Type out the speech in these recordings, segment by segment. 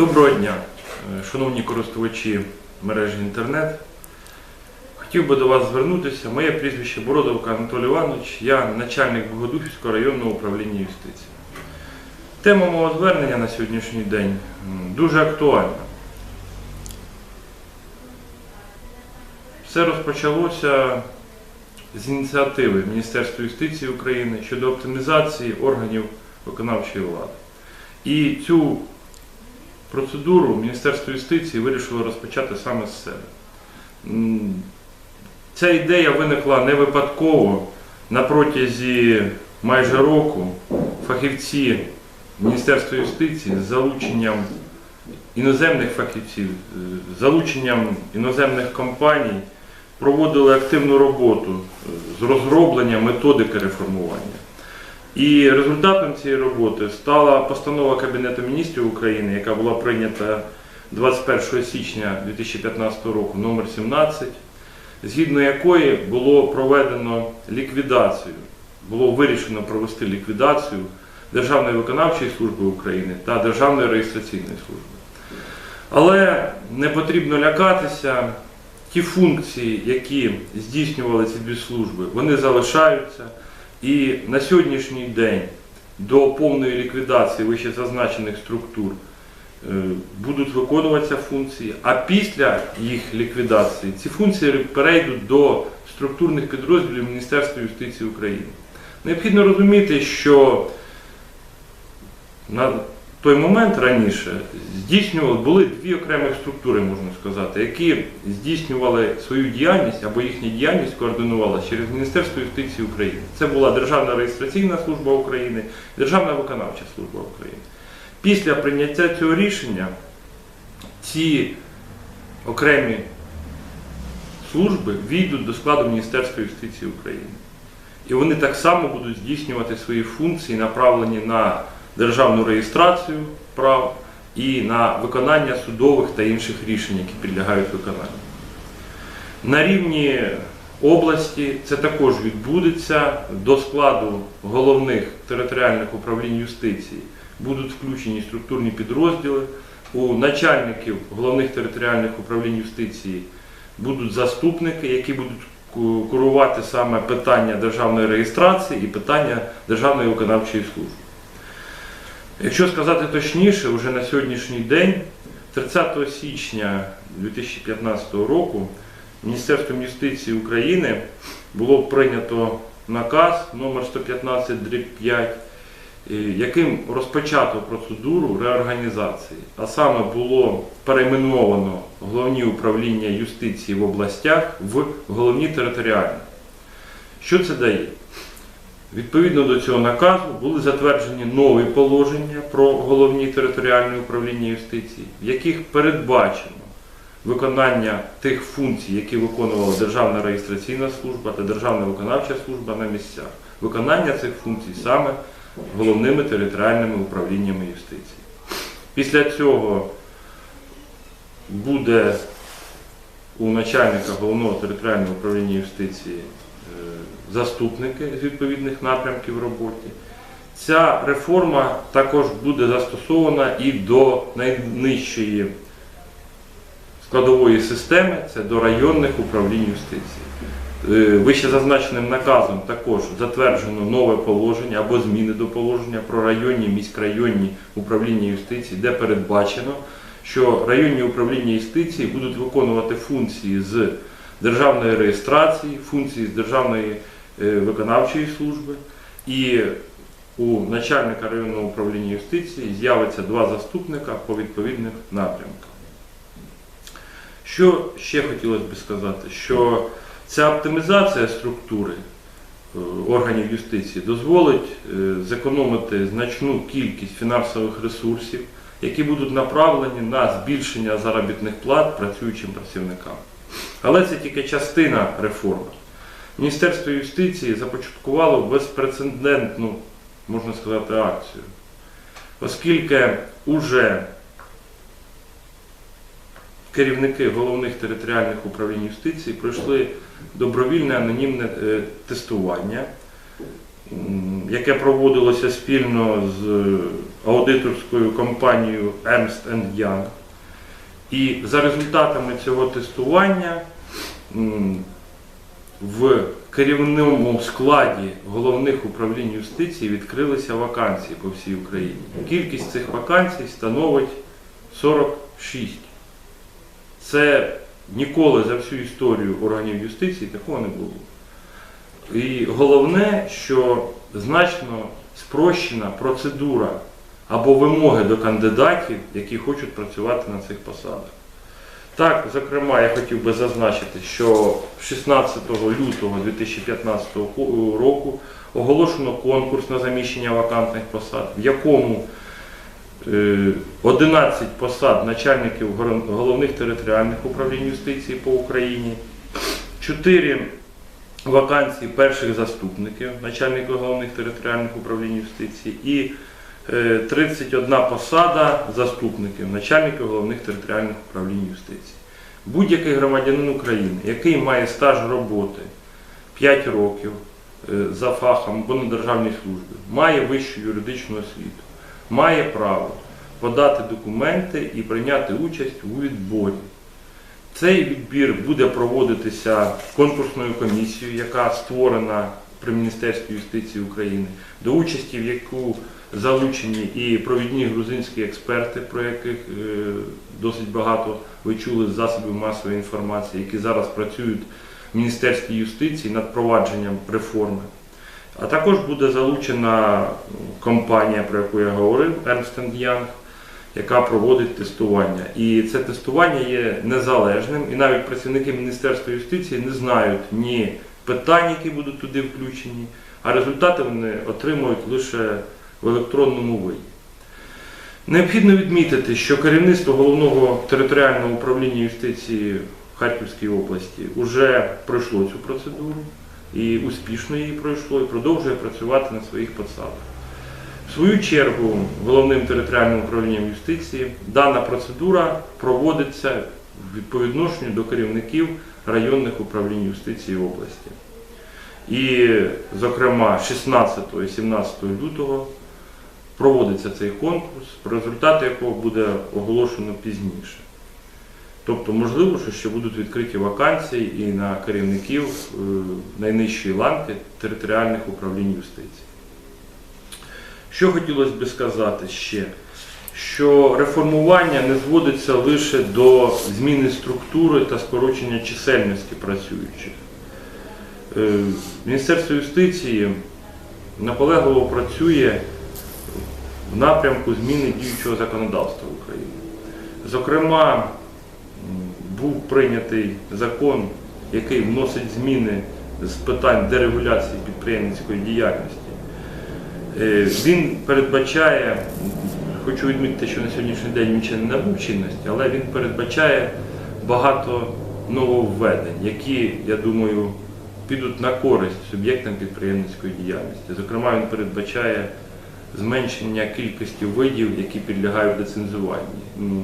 Доброго дня, е, шановні користувачі мережі інтернет. Хотів би до вас звернутися. Моє прізвище Бородовка Анатолій Іванович, я начальник Богодухівського районного управління юстиції. Тема мого звернення на сьогоднішній день дуже актуальна. Все розпочалося з ініціативи Міністерства юстиції України щодо оптимізації органів виконавчої влади. І цю процедуру Міністерство юстиції вирішило розпочати саме з себе. Ця ідея виникла не випадково. На протязі майже року фахівці Міністерства юстиції з залученням іноземних фахівців, е, з залученням іноземних компаній проводили активну роботу е, з розроблення методики реформування. І результатом цієї роботи стала постанова Кабінету міністрів України, яка була прийнята 21 січня 2015 року, номер 17, згідно якої було проведено ліквідацію, було вирішено провести ліквідацію Державної виконавчої служби України та Державної реєстраційної служби. Але не потрібно лякатися. Ті функції, які здійснювали ці дві служби, вони залишаються. І на сьогоднішній день до повної ліквідації вище зазначених структур е, будуть виконуватися функції, а після їх ліквідації ці функції перейдуть до структурних підрозділів Міністерства юстиції України. Необхідно розуміти, що на той момент раніше здійснювали, були дві окремих структури, можна сказати, які здійснювали свою діяльність або їхня діяльність координувалася через Міністерство юстиції України. Це була Державна реєстраційна служба України, Державна виконавча служба України. Після прийняття цього рішення ці окремі служби війдуть до складу Міністерства юстиції України. І вони так само будуть здійснювати свої функції, направлені на державну реєстрацію прав і на виконання судових та інших рішень, які підлягають виконанню. На рівні області це також відбудеться до складу головних територіальних управлінь юстиції. Будуть включені структурні підрозділи. У начальників головних територіальних управлінь юстиції будуть заступники, які будуть курувати саме питання державної реєстрації і питання державної виконавчої служби. Якщо сказати точніше, вже на сьогоднішній день, 30 січня 2015 року, Міністерством юстиції України було прийнято наказ номер 115 5 яким розпочато процедуру реорганізації, а саме було перейменовано головні управління юстиції в областях в головні територіальні. Що це дає? Відповідно до цього наказу були затверджені нові положення про головні територіальні управління юстиції, в яких передбачено виконання тих функцій, які виконувала Державна реєстраційна служба та Державна виконавча служба на місцях. Виконання цих функцій саме головними територіальними управліннями юстиції. Після цього буде у начальника головного територіального управління юстиції е, заступники з відповідних напрямків в роботі. Ця реформа також буде застосована і до найнижчої складової системи, це до районних управлінь юстиції. Е, Вище зазначеним наказом також затверджено нове положення або зміни до положення про районні міськрайонні управління юстиції, де передбачено, що районні управління юстиції будуть виконувати функції з державної реєстрації, функції з державної виконавчої служби. І у начальника районного управління юстиції з'явиться два заступника по відповідних напрямках. Що ще хотілося б сказати, що ця оптимізація структури е, органів юстиції дозволить е, зекономити значну кількість фінансових ресурсів, які будуть направлені на збільшення заробітних плат працюючим працівникам. Але це тільки частина реформи. Міністерство юстиції започаткувало безпрецедентну, можна сказати, акцію, оскільки уже керівники головних територіальних управлінь юстиції пройшли добровільне анонімне е, тестування, яке проводилося спільно з аудиторською компанією Ernst Young. І за результатами цього тестування в керівному складі головних управлінь юстиції відкрилися вакансії по всій Україні. Кількість цих вакансій становить 46. Це ніколи за всю історію органів юстиції такого не було. І головне, що значно спрощена процедура або вимоги до кандидатів, які хочуть працювати на цих посадах. Так, зокрема, я хотів би зазначити, що 16 лютого 2015 року оголошено конкурс на заміщення вакантних посад, в якому е, 11 посад начальників головних територіальних управлінь юстиції по Україні, 4 вакансії перших заступників начальників головних територіальних управлінь юстиції і е, 31 посада заступників начальників головних територіальних управлінь юстиції. Будь-який громадянин України, який має стаж роботи 5 років е, за фахом або на державній службі, має вищу юридичну освіту, має право подати документи і прийняти участь у відборі. Цей відбір буде проводитися конкурсною комісією, яка створена при Міністерстві юстиції України, до участі в яку залучені і провідні грузинські експерти, про яких е, досить багато ви чули з засобів масової інформації, які зараз працюють в Міністерстві юстиції над провадженням реформи. А також буде залучена компанія, про яку я говорив, Ernst Young, яка проводить тестування. І це тестування є незалежним, і навіть працівники Міністерства юстиції не знають ні питань, які будуть туди включені, а результати вони отримують лише в електронному виді. Необхідно відмітити, що керівництво головного територіального управління юстиції в Харківській області вже пройшло цю процедуру і успішно її пройшло і продовжує працювати на своїх посадах. В свою чергу головним територіальним управлінням юстиції дана процедура проводиться по відношенню до керівників районних управлінь юстиції області. І, зокрема, 16 і 17 лютого проводиться цей конкурс, результати якого буде оголошено пізніше. Тобто, можливо, що ще будуть відкриті вакансії і на керівників е, найнижчої ланки територіальних управлінь юстиції. Що хотілося би сказати ще? Що реформування не зводиться лише до зміни структури та скорочення чисельності працюючих. Е, Міністерство юстиції наполегливо працює в напрямку зміни діючого законодавства в Україні. Зокрема, був прийнятий закон, який вносить зміни з питань дерегуляції підприємницької діяльності. Е, Він передбачає, хочу відмітити, що на сьогоднішній день він ще не набув чинності, але він передбачає багато нововведень, які, я думаю, підуть на користь суб'єктам підприємницької діяльності. Зокрема, він передбачає зменшення кількості видів, які підлягають ліцензуванню. Ну,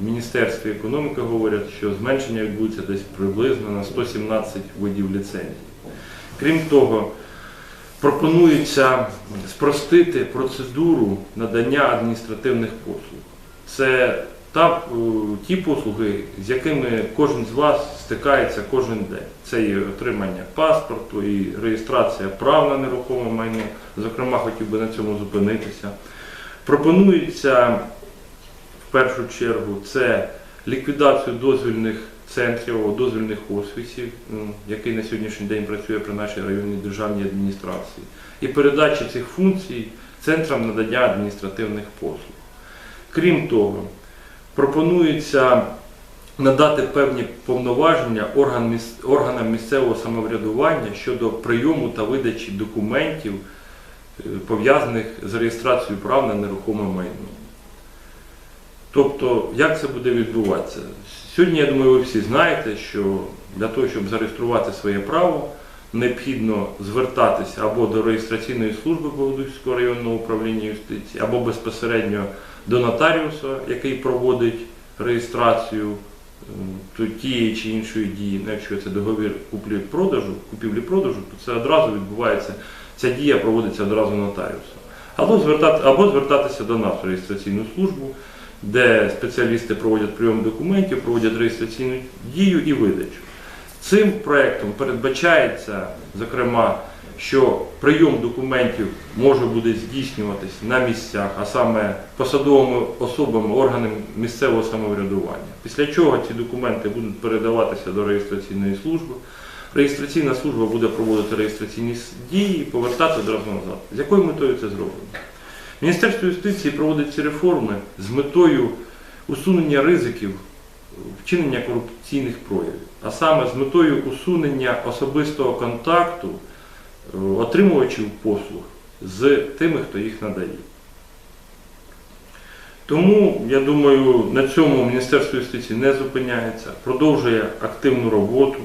в Міністерстві економіки говорять, що зменшення відбудеться десь приблизно на 117 видів ліцензій. Крім того, пропонується спростити процедуру надання адміністративних послуг. Це та, е, ті послуги, з якими кожен з вас стикається кожен день. Це і отримання паспорту, і реєстрація прав на нерухоме майно. Зокрема, хотів би на цьому зупинитися. Пропонується в першу чергу це ліквідацію дозвільних центрів дозвільних офісів, який на сьогоднішній день працює при нашій районній державній адміністрації, і передачі цих функцій центрам надання адміністративних послуг. Крім того, пропонується надати певні повноваження органам місцевого самоврядування щодо прийому та видачі документів, е, пов'язаних з реєстрацією прав на нерухоме майно. Тобто, як це буде відбуватися? Сьогодні, я думаю, ви всі знаєте, що для того, щоб зареєструвати своє право, необхідно звертатися або до реєстраційної служби Богодухівського районного управління юстиції, або безпосередньо до нотаріуса, який проводить реєстрацію тієї чи іншої дії. Ну, Якщо це договір куплі-продажу, купівлі-продажу, то це одразу відбувається, ця дія проводиться одразу нотаріусом. або, звертати, або звертатися до нас в реєстраційну службу, де спеціалісти проводять прийом документів, проводять реєстраційну дію і видачу. Цим проектом передбачається, зокрема, що прийом документів може буде здійснюватись на місцях, а саме посадовими особами органів місцевого самоврядування. Після чого ці документи будуть передаватися до реєстраційної служби. Реєстраційна служба буде проводити реєстраційні дії і повертати одразу назад. З якою метою це зроблено? Міністерство юстиції проводить ці реформи з метою усунення ризиків вчинення корупційних проявів, а саме з метою усунення особистого контакту отримувачів послуг з тими, хто їх надає. Тому, я думаю, на цьому Міністерство юстиції не зупиняється, продовжує активну роботу.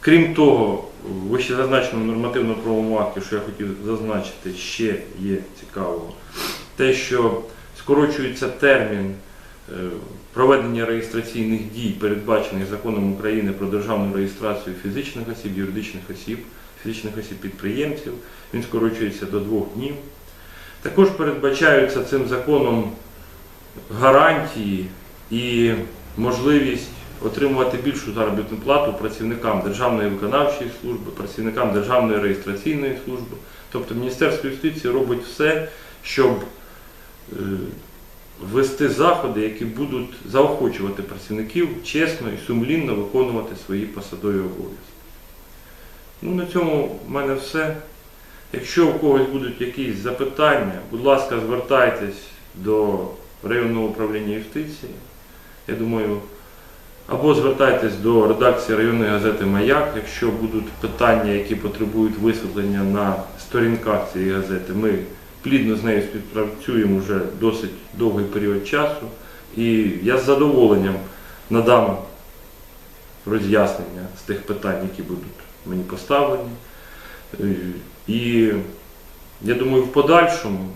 Крім того, в вищезазначеному нормативно-правовому акті, що я хотів зазначити, ще є цікавого, те, що скорочується термін е, проведення реєстраційних дій, передбачених законом України про державну реєстрацію фізичних осіб, юридичних осіб, фізичних осіб підприємців. Він скорочується до двох днів. Також передбачаються цим законом гарантії і можливість отримувати більшу заробітну плату працівникам Державної виконавчої служби, працівникам Державної реєстраційної служби. Тобто Міністерство юстиції робить все, щоб е, ввести заходи, які будуть заохочувати працівників чесно і сумлінно виконувати свої посадові обов'язки. Ну, на цьому в мене все. Якщо у когось будуть якісь запитання, будь ласка, звертайтесь до районного управління юстиції. Я думаю, або звертайтесь до редакції районної газети Маяк, якщо будуть питання, які потребують висвітлення на сторінках цієї газети. Ми плідно з нею співпрацюємо вже досить довгий період часу. І я з задоволенням надам роз'яснення з тих питань, які будуть мені поставлені. Е, І я думаю, в подальшому,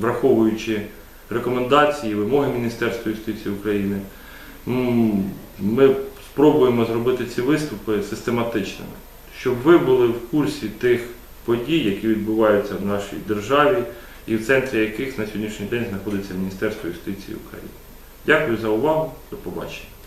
враховуючи рекомендації, вимоги Міністерства юстиції України, ми спробуємо зробити ці виступи систематичними, щоб ви були в курсі тих подій, які відбуваються в нашій державі, і в центрі яких на сьогоднішній день знаходиться Міністерство юстиції України. Дякую за увагу. До побачення.